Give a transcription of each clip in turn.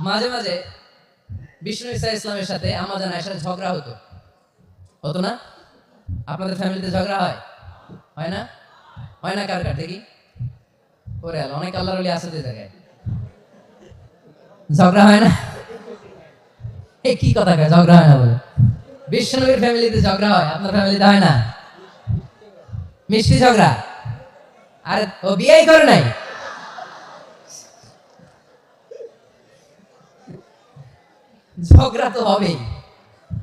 মাঝে মাঝে বিষ্ণু ইসা ইসলামের সাথে আমাদের আয়সার ঝগড়া হতো। হতো না? আপনাদের ফ্যামিলিতে ঝগড়া হয়? হয় না? হয় না কার কার, দেখি। অনেক আল্লাহর আছে যে জায়গায়। ঝগড়া হয় না? এই কি কথা কয়, ঝগড়া হয় না বলে? বিষ্ণুবীর ফ্যামিলিতে ঝগড়া হয়, আপনার ফ্যামিলিতে হয় না? মিষ্টি ঝগড়া? আর, ও বিয়েই করে নাই। ঝগড়া তো হবেই।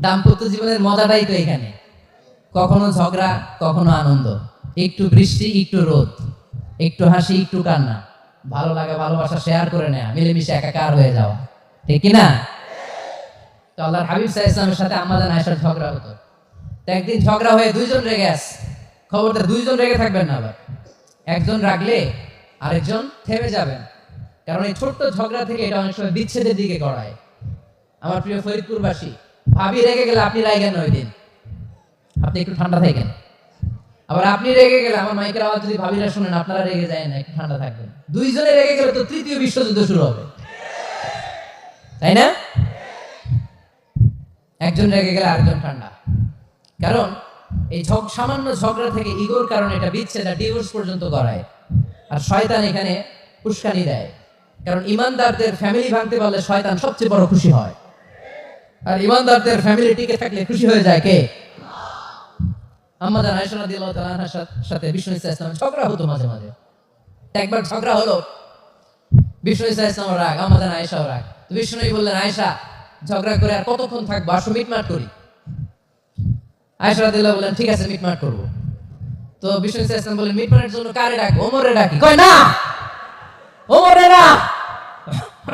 দাম্পত্য জীবনের মজাটাই তো এখানে। কখনো ঝগড়া, কখনো আনন্দ। একটু বৃষ্টি, একটু রোদ। একটু হাসি, একটু কান্না। ভালো লাগা, ভালোবাসা শেয়ার করে নেয়া। মিলেমিশে একাকার হয়ে যাওয়া। ঠিক না তো আল্লাহর হাবিব সাহা ইসলামের সাথে আমাদের আয়সার ঝগড়া হতো। তো একদিন ঝগড়া হয়ে দুইজন রেগে আস খবরটা দুইজন রেগে থাকবেন না আবার। একজন রাগলে আরেকজন থেমে যাবেন। কারণ এই ছোট্ট ঝগড়া থেকে এটা অনেক সময় বিচ্ছেদের দিকে গড়ায়। আমার প্রিয় ফরিদপুরবাসী, ভাবি রেগে গেলে আপনি রাগেন ওই দিন? আপনি একটু ঠান্ডা থাকেন। আবার আপনি রেগে গেলে আমার মাইকের আওয়াজ যদি ভাবিরা শুনেন, আপনারা রেগে যায় না, একটু ঠান্ডা থাকবেন। দুইজনে রেগে গেলে তো তৃতীয় বিশ্বযুদ্ধ শুরু হবে। তাই না? একজন রেগে গেলে আরেকজন ঠান্ডা। কারণ এই ঝগ, সামান্য ঝগড়া থেকে ইগোর কারণে এটা বিচ্ছেদ আর ডিভোর্স পর্যন্ত করায় আর শয়তান এখানে উস্কানি দেয়। কারণ ইমানদারদের ফ্যামিলি ভাঙতে পারলে শয়তান সবচেয়ে বড় খুশি হয়। আর ইমানদারদের ফ্যামিলি টিকে থাকলে খুশি হয়ে যায় কে? আমাদের আয়সা রাদিয়াল্লাহু তাআলা সাথে- বিষ্ণু ইসা ইসলাম ঝগড়া হতো মাঝে মাঝে। একবার ঝগড়া হলো, বিষ্ণু ইসা ইসলাম রাগ আমাদের আয়েশাও রাগ। তো বিষ্ণু বললেন, আয়েশা, ঝগড়া করে আর কতক্ষণ থাকব? আসো মিটমাট করি। আয়েশা রাদিয়াল্লাহু বললেন, ঠিক আছে, মিটমাট করব। তো বিষ্ণু ইসা ইসলাম বললেন, মিটমাটের জন্য কারে ডাকবো? ওমরে ডাকি। কয়, না! ওমরে না!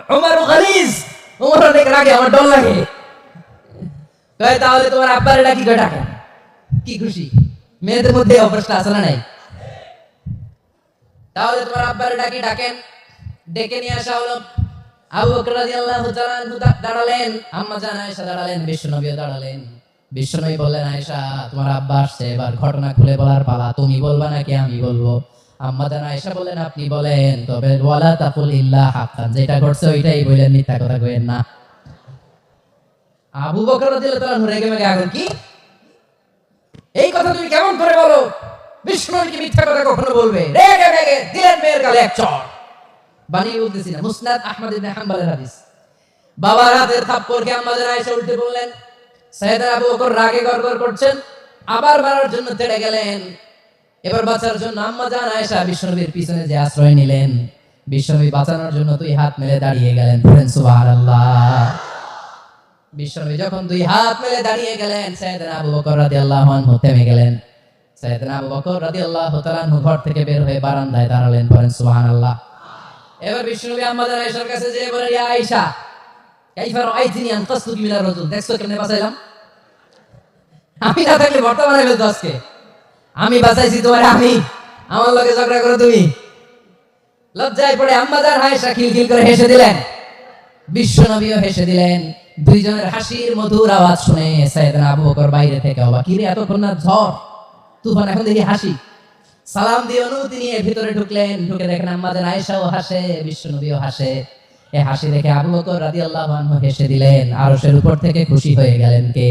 ওমর গালিজ ওমর অনেক রাগে আমার ডর লাগে। তাহলে তোমার আব্বারে কয় ডাকেন কি খুশি? মেয়েদের মধ্যে না নাই? তাহলে তোমার আব্বারে ডাকি ডাকেন? ডেকে নিয়ে আসা হলো। আবু বকর রাদিয়াল্লাহু তাআলা দাঁড়ালেন। আম্মা জান আয়েশা দাঁড়ালেন দাঁড়ালেন। বললেন, আয়েশা, তোমার আব্বা আসছে, এবার ঘটনা খুলে বলার পালা। তুমি বলবা নাকি আমি বলব? আম্মা জান আয়েশা বলেন আপনি বলেন, তবে ওয়ালা তাকুল ইল্লা হাক্কান, যেটা ঘটছে ওইটাই বলেন মিথ্যা কথা কইেন না। আবু বকর রাদিয়াল্লাহু রেগে মেগে আগুন কি? এই কথা তুমি কেমন করে বলো? বিষ্ণু কি মিথ্যা কথা কখনো বলবে? রেগে রেগে দিলেন মেয়ের গালে এক বলতেছি না, মুসনাদ আহমদ ইবনে হাদিস। বাবার হাতের থাপ্পড়কে আমাদের আয়েশা উল্টে বললেন সাইয়েদনা আবু বকর রাগে করছেন, আবার মারার জন্য তেড়ে গেলেন। এবার বাঁচার জন্য আম্মা জান আয়েশা বিশ্বনবীর পিছনে যে আশ্রয় নিলেন বিশ্বনবী বাঁচানোর জন্য তুই হাত মেলে দাঁড়িয়ে গেলেন বিশ্বনবী যখন দুই হাত মেলে দাঁড়িয়ে গেলেন, সাইয়েদনা আবু বকর রাদিয়াল্লাহু আনহু থেমে গেলেন। আবু বকর রাদিয়াল্লাহু তাআলা ঘর থেকে বের হয়ে বারান্দায় দাঁড়ালেন, বলেন, সুবহানাল্লাহ। এবার আমাদের আয়েশার কাছে যেয়ে বলেন, ইয়া আয়েশা, কাইফা মিনার রাজুল? দেখছ কেমনে বাঁচাইলাম? আমি না থাকলে বর্তমানে ফেলতো আজকে। আমি বাঁচাইছি তোমার, আমি, আমার লগে ঝগড়া করো তুমি। লজ্জায় পড়ে আম্মাদার আয়েশা খিলখিল করে হেসে দিলেন। বিশ্বনবীও হেসে দিলেন। দুইজনের হাসির মধুর আওয়াজ শুনে সাইয়েদনা আবু বকর বাইরে থেকে অবাক। কিরে এতক্ষণ না ঝড়? তুফান, এখন দেখি হাসি। সালাম দিয়ে অনুমতি নিয়ে ভিতরে ঢুকলেন। ঢুকে দেখেন আমাদের আয়েশাও হাসে, বিশ্বনবীও হাসে। এ হাসি দেখে আবু বকর রাদিয়াল্লাহু আনহু হেসে দিলেন, আরশের উপর থেকে খুশি হয়ে গেলেন কে?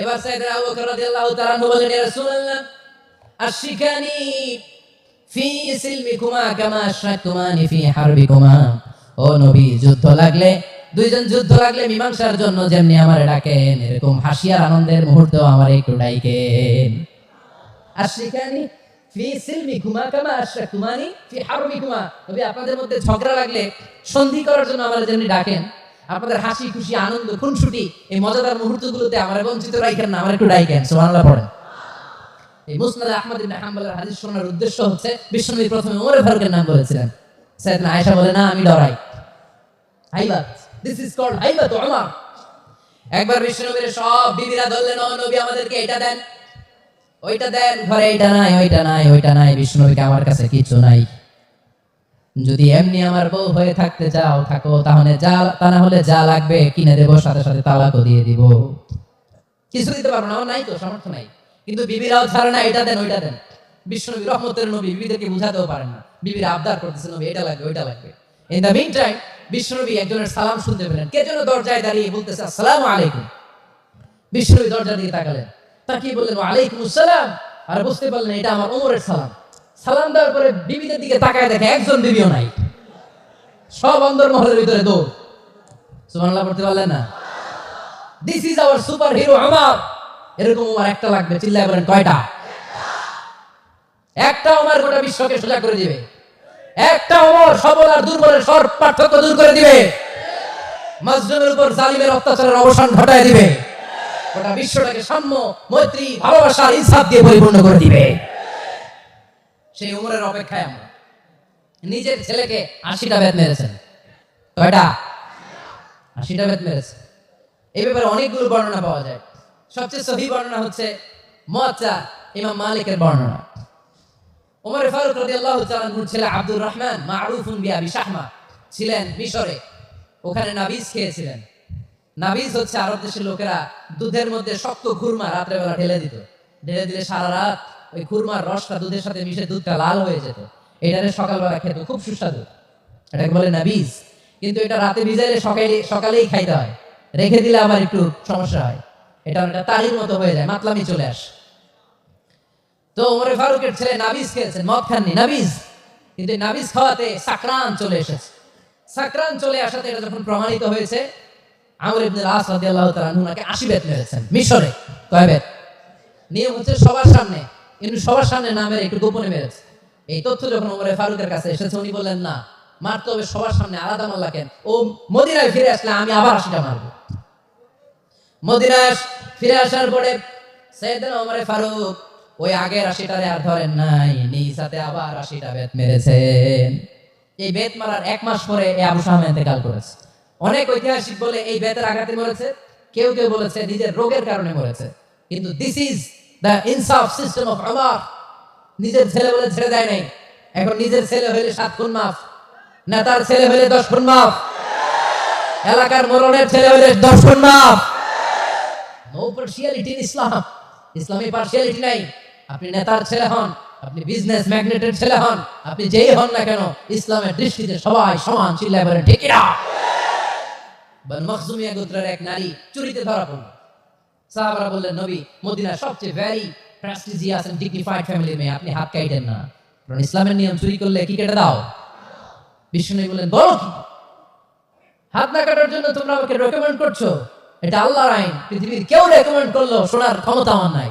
এবার সাইয়েদনা আবু বকর রাদিয়াল্লাহু তাআলা আনহু বলেন, ইয়া রাসূলুল্লাহ আশিকানি ফি সিলমিকুমা কামা আশরাকতুমানি ফি হারবিকুমা। ও নবী, যুদ্ধ লাগলে, দুইজন যুদ্ধ লাগলে মীমাংসার জন্য যেমনি আমারে ডাকেন, এরকম হাসি আর আনন্দের মুহূর্ত আমার একটু ডাইকেন। হারবিকুমা নবী, আপনাদের হাসি, খুশি, আনন্দ এই বঞ্চিত একটু ডাইকেন উদ্দেশ্য হচ্ছে, বিশ্বনবী প্রথমে ওমর ফারুকের নাম বলেছিলেন। সাইয়েদনা বলে, না, আমি ডরাই। একবার সব বিবিরা ধরলেন নবী, আমাদেরকে এটা দেন। ওইটা দেন, ঘরে এটা নাই, ওইটা নাই ওইটা নাই আমার কাছে কিছু নাই। যদি এমনি আমার বউ হয়ে থাকতে চাও, থাকো, তাহলে যা, তা না হলে যা লাগবে, কিনে দেবো, সাথে সাথে তালাকও দিয়ে দিব। কিছু দিতে পারব না নাই তো, সামর্থ্য নাই। কিন্তু বিবিরাও ছাড়ে না এটা দেন, ওইটা দেন। বিষ্ণু রহমতের নবী বিবিদেরকে বুঝাতেও পারেন না। বিবিরা আবদার করতেছে, নবী, এটা লাগবে, ওইটা লাগবে। ইন দ্য মিন টাইম বিষ্ণুনবী একজনের সালাম শুনতে পেলেন। কে যেন দরজায় দাঁড়িয়ে বলতেছে, আসসালামু আলাইকুম। বিষ্ণুনবী দরজা দিয়ে তাকালেন। তাকিয়ে বললেন? আলাইকুম আসসালাম। আর বুঝতে পারলেন, এটা আমার ওমরের সালাম। সালাম দেওয়ার পরে বিবিদের দিকে তাকায় দেখে একজন বিবিও নাই। সব অন্দর মহলের ভিতরে দৌড়। সুবহানাল্লাহ, পড়তে পারলেন না? This is our superhero আমার এরকম আমার একটা লাগবে, চিল্লায় বলেন, কয়টা? একটা আমার গোটা বিশ্বকে সোজা করে দিবে। একটা অমর সবল আর দুর্বলের সর পার্থক্য দূর করে দিবে। মাজলুমের উপর জালিমের অত্যাচারের অবসান ঘটায় দিবে। গোটা বিশ্বটাকে সাম্য, মৈত্রী, ভালোবাসা ইনসাফ দিয়ে পরিপূর্ণ করে দিবে। সেই উমরের অপেক্ষায় আমরা। নিজের ছেলেকে আশিটা বেত মেরেছেন। কয়টা? আশিটা বেত মেরেছে এই ব্যাপারে অনেকগুলো বর্ণনা পাওয়া যায়। সবচেয়ে সহি বর্ণনা হচ্ছে মোয়াচ্চা ইমাম মালিকের বর্ণনা। ওমর ফারুক রাদিয়াল্লাহু তাআলা আনহুর ছেলে আব্দুর রহমান মারুফুন বিআবি শাহমা ছিলেন মিশরে। ওখানে নাবিজ খেয়েছিলেন। নাবিজ হচ্ছে আরব দেশের লোকেরা দুধের মধ্যে শক্ত খুরমা রাত্রে বেলা ঢেলে দিত। ঢেলে দিলে সারা রাত ওই খুরমার রসটা দুধের সাথে মিশে দুধটা লাল হয়ে যেত। এটারে সকালবেলা খেত, খুব সুস্বাদু। এটাকে বলে নাবিজ। কিন্তু এটা রাতে ভিজাইলে সকালে, সকালেই খাইতে হয়। রেখে দিলে আবার একটু সমস্যা হয়। এটা অনেকটা তারির মতো হয়ে যায়, মাতলামি চলে আসে। তো ওমরে ফারুকের ছেলে নাবিজ খেয়েছেন মদ খাননি, নাবিজ। কিন্তু নাবিজ খাওয়াতে সাকরান চলে এসেছে। সাকরান চলে আসাতে এটা যখন প্রমাণিত হয়েছে, আমর ইবনে রাদিয়াল্লাহু তাআলা আনহু ওনাকে 80 বেত মেরেছেন, মিশরে। কয় বেত? নিয়ম হচ্ছে সবার সামনে। কিন্তু সবার সামনে না মেরে একটু গোপনে মেরেছে। এই তথ্য যখন ফারুকের কাছে এসেছে, উনি বললেন, না, মারতে হবে সবার সামনে, আলাদা মাল্লা কেন? ও মদিনায় ফিরে আসলে আমি আবার আশিটা মারবো। মদিনায় ফিরে আসার পরে ওমরে ফারুক ওই আগের আশিটারে আর ধরেন নাই, নিজ হাতে আবার রাশিটা বেত মেরেছেন এই বেত মারার এক মাস পরে এই আবু ইন্তেকাল করেছে। অনেক ঐতিহাসিক বলে এই বেতের আঘাতে মরেছে, কেউ কেউ বলেছে নিজের রোগের কারণে মরেছে। কিন্তু দিস ইজ দ্য ইনসাফ সিস্টেম অফ আমার নিজের ছেলে বলে ছেড়ে দেয় নাই। এখন নিজের ছেলে হইলে সাত খুন মাফ, নেতার ছেলে হইলে দশ খুন মাফ। এলাকার মরণের ছেলে হইলে দশ খুন মাফ। নো পার্সিয়ালিটি ইসলাম ইসলামে পার্সিয়ালিটি নাই। আপনি নেতার ছেলে হন, আপনি বিজনেস ম্যাগনেটের ছেলে হন, আপনি যেই হন না কেন, ইসলামের দৃষ্টিতে সবাই সমান চিল্লায় বলেন ঠিক না বন মখজুমিয়া গোত্রের এক নারী চুরিতে ধরা পড়ল। সাহাবারা বললেন, নবী, মদিনার সবচেয়ে very prestigious and dignified family মেয়ে, আপনি হাত কাইটেন না। কারণ ইসলামের নিয়ম চুরি করলে কি কেটে দাও? বিষ্ণু বললেন, বলো কি? হাত না কাটার জন্য তোমরা আমাকে রেকমেন্ড করছ? এটা আল্লাহর আইন, পৃথিবীর কেউ রেকমেন্ড করল শোনার ক্ষমতা আমার নাই।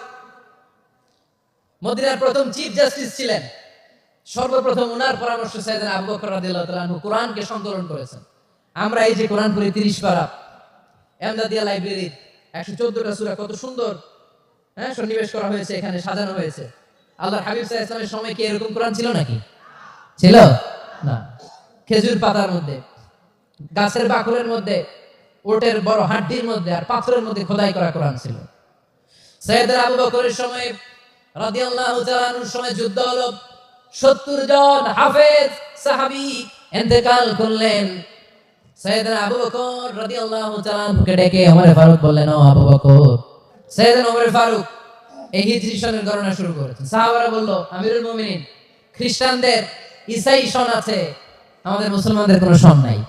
মদিনার প্রথম চিফ জাস্টিস ছিলেন। সর্বপ্রথম ওনার পরামর্শ সাইয়েদ আবু বকর রাদিয়াল্লাহু তাআলা কোরআনকে সংকলন করেছেন। আমরা এই যে কোরআন পড়ি 30 পারা, এমদাদিয়া লাইব্রেরির 114টা সূরা কত সুন্দর হ্যাঁ সন্নিবেশ করা হয়েছে, এখানে সাজানো হয়েছে। আল্লাহর হাবিব সাল্লাল্লাহু আলাইহি সময় কি এরকম কোরআন ছিল নাকি? ছিল? না। খেজুর পাতার মধ্যে, গাছের বাকলের মধ্যে, ওটের বড় হাড্ডির মধ্যে আর পাথরের মধ্যে খোদাই করা কোরআন ছিল। সৈয়দ আবু বকরের সময় রাদিয়াল্লাহু তাআলা সময় যুদ্ধ হলো। 70 জন হাফেজ সাহাবী ইন্তেকাল করলেন। সৈয়দনা আবু বকর রাদিয়াল্লাহু তাআলা ডেকে ওমর ফারুক বললেন, ও আবু বকর সৈয়দনা ওমর ফারুক, এই শুরু খ্রিস্টানদের ঈসাই সন আছে, আমাদের মুসলমানদের কোনো সন নাই।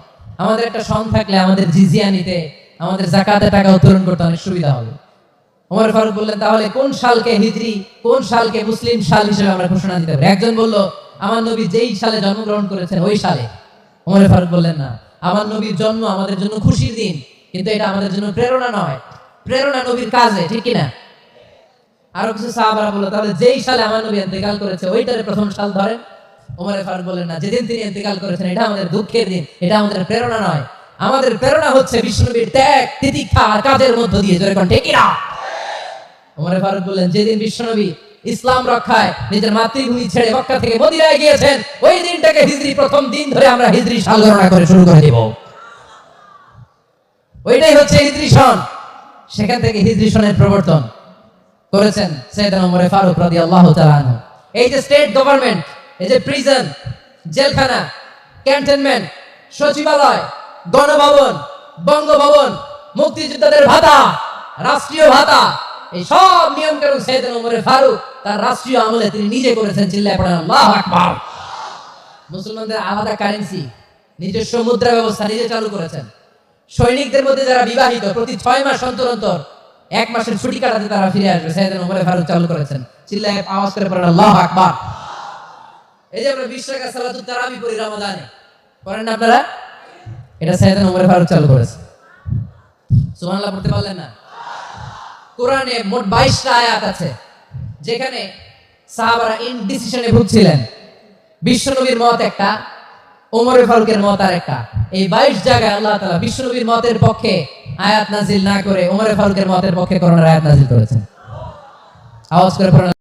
আমাদের একটা সন থাকলে আমাদের জিজিয়া নিতে, আমাদের জাকাতে টাকা উত্তোলন করতে অনেক সুবিধা হবে। ওমর ফারুক বললেন, তাহলে কোন সালকে হিজরি, কোন সালকে মুসলিম সাল হিসেবে আমরা ঘোষণা দিতে পারি? একজন বলল, আমার নবী যেই সালে জন্মগ্রহণ করেছেন, ওই সালে। ওমর ফারুক বললেন, না, আমার নবীর জন্ম আমাদের জন্য খুশির দিন, কিন্তু এটা আমাদের জন্য প্রেরণা নয়। প্রেরণা নবীর কাজে, ঠিক কিনা? আরও কিছু সাহাবারা বলল, তাহলে যেই সালে আমার নবী ইন্তেকাল করেছে, ওইটারে প্রথম সাল ধরেন? ওমর ফারুক বললেন, না, যেদিন তিনি ইন্তেকাল করেছেন, এটা আমাদের দুঃখের দিন, এটা আমাদের প্রেরণা নয়। আমাদের প্রেরণা হচ্ছে বিষ্ণুবীর ত্যাগ, তিতিক্ষা আর কাজের মধ্য দিয়ে, জোরে কোন, ঠিক কিনা? ওমর ফারুক বললেন, যেদিন বিশ্বনবী ইসলাম রক্ষায় নিজের মাতৃভূমি ছেড়ে মক্কা থেকে মদিনায় গিয়েছেন, ওই দিনটাকে হিজরি প্রথম দিন ধরে আমরা হিজরি সাল গণনা করে শুরু করে দেব। ওইটাই হচ্ছে হিজরি সন। সেখান থেকে হিজরি সনের প্রবর্তন করেছেন সৈয়দনা ওমর ফারুক রাদিয়াল্লাহু তাআলা আনহু। এই যে স্টেট গভর্নমেন্ট, এই যে প্রিজন, জেলখানা, ক্যান্টনমেন্ট, সচিবালয়, গণভবন, বঙ্গভবন, মুক্তিযোদ্ধাদের ভাতা, রাষ্ট্রীয় ভাতা এই সব নিয়ম কানুন সৈয়দনা ওমর ফারুক। তার রাষ্ট্রীয় আমলে তিনি নিজে করেছেন, চিল্লায় পড়েন আল্লাহু আকবার। মুসলমানদের আলাদা কারেন্সি নিজস্ব মুদ্রা ব্যবস্থা নিজে চালু করেছেন। সৈনিকদের মধ্যে যারা বিবাহিত, প্রতি ছয় মাস অন্তর অন্তর এক মাসের ছুটি কাটাতে তারা ফিরে আসবে। সাইয়েদ ওমরে ফারুক চালু করেছেন। চিল্লায় আওয়াজ করে পড়েন আল্লাহু আকবার। এই যে আমরা বিশ টাকা সালাতুত তারাবি পড়ি রমাদানে। পড়েন আপনারা? এটা সাইয়েদ ওমরে ফারুক চালু করেছে। সুবহানাল্লাহ, পড়তে পারলেন না? কোরআনে মোট বাইশটা আয়াত আছে, যেখানে সাহাবারা ইনডিসিশনে ভুগছিলেন। বিশ্বনবীর মত একটা, ওমরে ফারুকের মত আর একটা এই বাইশ জায়গায় আল্লাহ তালা বিশ্বনবীর মতের পক্ষে আয়াত নাজিল না করে ওমরে ফারুকের মতের পক্ষে করোনার আয়াত নাজিল করেছেন। আওয়াজ করে